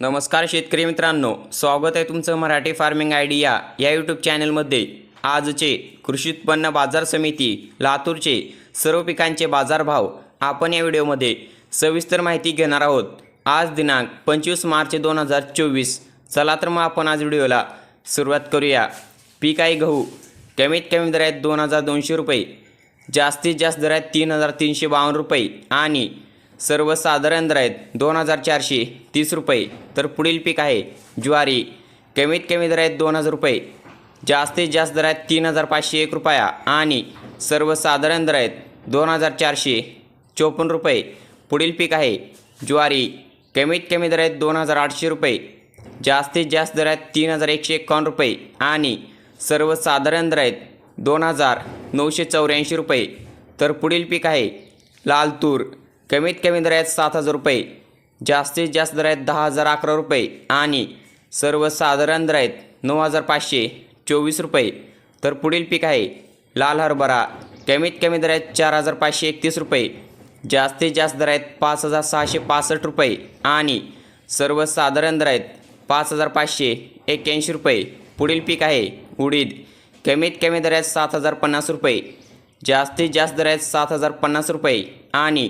नमस्कार शेतकरी मित्रांनो स्वागत आहे तुमचं मराठी फार्मिंग आयडिया या यूट्यूब चॅनलमध्ये आजचे कृषी उत्पन्न बाजार समिती लातूरचे सर्व पिकांचे बाजारभाव आपण या व्हिडिओमध्ये सविस्तर माहिती घेणार आहोत. आज दिनांक पंचवीस मार्च दोन हजार चोवीस. चला तर मग आपण आज व्हिडिओला सुरुवात करूया. पीक आहे गहू कमीत कमी दरात दोन हजार दोनशे रुपये जास्तीत जास्त दरात तीन हजार तीनशे बावन्न रुपये आणि सर्वसाधारण दर आहेत दोन हजार चारशे तीस रुपये. तर पुढील पीक आहे ज्वारी. कमीत कमी दर आहेत दोन हजार रुपये. जास्तीत जास्त दर आहेत तीन हजार पाचशे एक रुपया. आणि सर्वसाधारण दर आहेत दोन हजार चारशे चोपन्न रुपये. पुढील पीक आहे ज्वारी. कमीत कमी दर आहेत दोन हजार आठशे रुपये. जास्तीत जास्त दर आहेत तीन हजार एकशे एकावन्न रुपये. आणि सर्वसाधारण दर आहेत दोन हजार नऊशे चौऱ्याऐंशी रुपये. तर पुढील पीक आहे लाल तूर. कमीत कमी दर आहेत सात हजार रुपये जास्तीत जास्त दर आहेत दहा हजार अकरा रुपये आणि सर्वसाधारण दर आहेत नऊ हजार पाचशे चोवीस रुपये. तर पुढील पीक आहे लाल हरभरा कमीत कमी दर आहेत चार हजार पाचशे एकतीस रुपये जास्तीत जास्त दर आहेत पाच हजार सहाशे पासष्ट रुपये आणि सर्वसाधारण दर आहेत पाच हजार पाचशे एक्क्याऐंशी रुपये. पुढील पीक आहे उडीद कमीत कमी दर आहेत सात हजार पन्नास रुपये जास्तीत जास्त दर आहेत सात हजार पन्नास रुपये आणि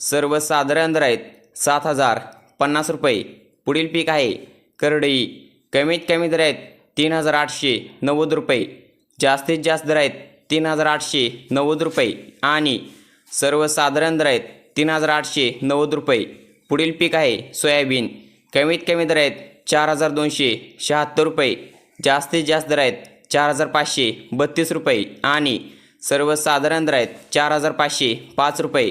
सर्वसाधारण दर आहेत सात हजार पन्नास रुपये. पुढील पीक आहे करडई कमीत कमी दर आहेत तीन हजार आठशे नव्वद रुपये. जास्तीत जास्त दर आहेत तीन हजार आठशे नव्वद रुपये. आणि सर्वसाधारण दर आहेत तीन हजार आठशे नव्वद रुपये. पुढील पीक आहे सोयाबीन. कमीत कमी दर आहेत चार हजार दोनशे शहात्तर रुपये. जास्तीत जास्त दर आहेत चार हजार पाचशे बत्तीस रुपये. आणि सर्वसाधारण दर आहेत चार हजार पाचशे पाच रुपये.